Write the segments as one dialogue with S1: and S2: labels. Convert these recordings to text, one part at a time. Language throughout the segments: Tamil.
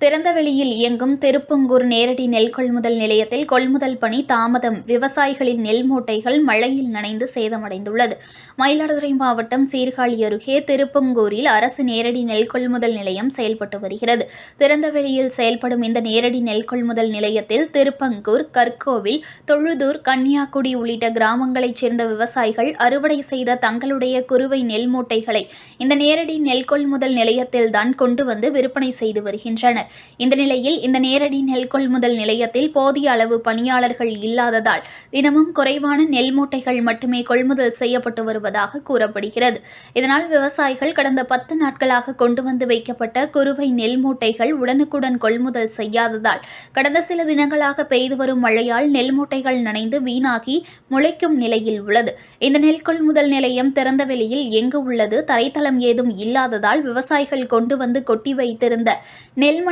S1: திறந்தவெளியில் இயங்கும் திருப்பங்கூர் நேரடி நெல் கொள்முதல் நிலையத்தில் கொள்முதல் பணி தாமதம். விவசாயிகளின் நெல் மூட்டைகள் மழையில் நனைந்து சேதமடைந்துள்ளது. மயிலாடுதுறை மாவட்டம் சீர்காழி அருகே திருப்பங்கூரில் அரசு நேரடி நெல் கொள்முதல் நிலையம் செயல்பட்டு வருகிறது. திறந்தவெளியில் செயல்படும் இந்த நேரடி நெல் கொள்முதல் நிலையத்தில் திருப்பங்கூர் கற்கோவில் தொழுதூர் கன்னியாகுடி உள்ளிட்ட கிராமங்களைச் சேர்ந்த விவசாயிகள் அறுவடை செய்த தங்களுடைய குறுவை நெல் மூட்டைகளை இந்த நேரடி நெல் கொள்முதல் நிலையத்தில்தான் கொண்டு வந்து விற்பனை செய்து வருகின்றனர். இந்த நிலையில் இந்த நேரடி நெல் கொள்முதல் நிலையத்தில் போதிய அளவு பணியாளர்கள் இல்லாததால் தினமும் குறைவான நெல் மூட்டைகள் மட்டுமே கொள்முதல் செய்யப்பட்டு வருவதாக கூறப்படுகிறது. இதனால் விவசாயிகள் கடந்த பத்து நாட்களாக கொண்டு வந்து வைக்கப்பட்ட குறுவை நெல் மூட்டைகள் உடனுக்குடன் கொள்முதல் செய்யாததால் கடந்த சில தினங்களாக பெய்து வரும் மழையால் நெல் மூட்டைகள் நனைந்து வீணாகி முளைக்கும் நிலையில் உள்ளது. இந்த நெல் கொள்முதல் நிலையம் திறந்த வெளியில் எங்கு உள்ளது? தரைத்தளம் ஏதும் இல்லாததால் விவசாயிகள் கொண்டு வந்து கொட்டி வைத்திருந்த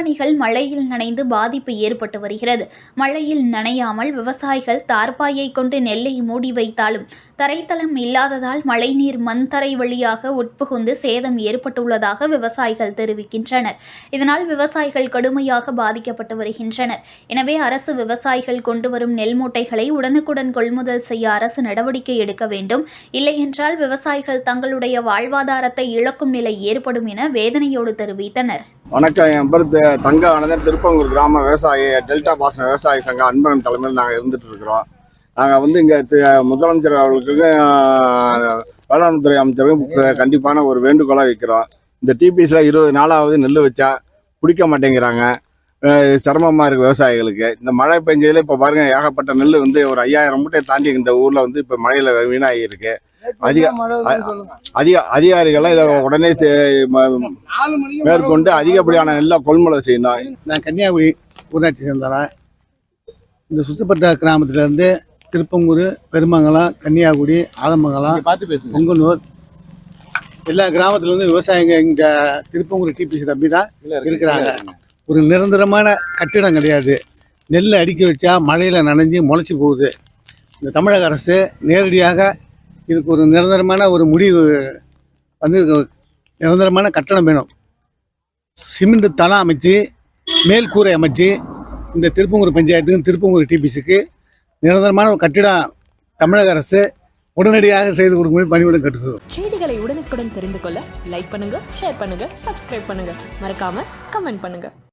S1: நெல்மணிகள் மழையில் நனைந்து பாதிப்பு ஏற்பட்டு வருகிறது. மழையில் நனையாமல் விவசாயிகள் தார்பாயை கொண்டு நெல்லை மூடி வைத்தாலும் தரைத்தளம் இல்லாததால் மழைநீர் மண் தரை வழியாக உட்புகுந்து சேதம் ஏற்பட்டுள்ளதாக விவசாயிகள் தெரிவிக்கின்றனர். இதனால் விவசாயிகள் கடுமையாக பாதிக்கப்பட்டு வருகின்றனர். எனவே அரசு விவசாயிகள் கொண்டு வரும் நெல் மூட்டைகளை உடனுக்குடன் கொள்முதல் செய்ய அரசு நடவடிக்கை எடுக்க வேண்டும். இல்லையென்றால் விவசாயிகள் தங்களுடைய வாழ்வாதாரத்தை இழக்கும் நிலை ஏற்படும் என வேதனையோடு தெரிவித்தனர்.
S2: வணக்கம் என் பேர் தங்க ஆனந்தன் திருப்பங்கூர் கிராம விவசாயி டெல்டா பாசன விவசாய சங்கம் அன்பரன் தலைமையில் நாங்கள் இருந்துட்டு இருக்கிறோம். நாங்கள் வந்து இங்கே முதலமைச்சர் அவர்களுக்கு வேளாண்துறை அமைச்சருக்கும் கண்டிப்பான ஒரு வேண்டுகோளாக வைக்கிறோம். இந்த டிபிஎஸில் இருபது நாளாவது நெல் வச்சா பிடிக்க மாட்டேங்கிறாங்க. சிரமமாக இருக்குது விவசாயிகளுக்கு. இந்த மழை பெஞ்சதில் இப்போ பாருங்கள் ஏகப்பட்ட நெல் வந்து ஒரு ஐயாயிரம் மூட்டையை தாண்டி இந்த ஊரில் வந்து இப்போ மழையில் வீணாகி இருக்குது அதிக அதிக அதிகாரிகள்லாம் இதை உடனே மேற்கொண்டு அதிகப்படியான நெல்லை கொள்முதல் செய்யணும்.
S3: நான் கன்னியாகுமரி ஊராட்சி சேர்ந்தவன். இந்த சுத்தப்பட்ட கிராமத்திலேருந்து திருப்பங்கூர் பெருமங்கலம் கன்னியாகுடி ஆலமங்கலம் பொங்கனூர் எல்லா கிராமத்துலேருந்து விவசாயிங்க இங்கே திருப்பங்கூர் டிபிசி தம்பி தான் இருக்கிறாங்க. ஒரு நிரந்தரமான கட்டிடம் கிடையாது. நெல் அடுக்கி வச்சா மழையில் நனைஞ்சு முளைச்சி போகுது. இந்த தமிழக அரசு நேரடியாக இதுக்கு ஒரு நிரந்தரமான ஒரு முடிவு வந்து நிரந்தரமான கட்டணம் வேணும். சிமெண்ட் தளம் அமைச்சு மேல் கூரை அமைச்சு இந்த திருப்பங்கூர் பஞ்சாயத்துக்கும் திருப்பங்கூர் டிபிசிக்கு நிரந்தரமான ஒரு கட்டிடம் தமிழக அரசு உடனடியாக செய்து கொடுக்கும்படி பணிவுடன் கேட்டுக்கிறோம்
S4: செய்திகளை உடனுக்குடன் தெரிந்து கொள்ள லைக் பண்ணுங்க ஷேர் பண்ணுங்க சப்ஸ்கிரைப் பண்ணுங்க. மறக்காம கமெண்ட் பண்ணுங்க.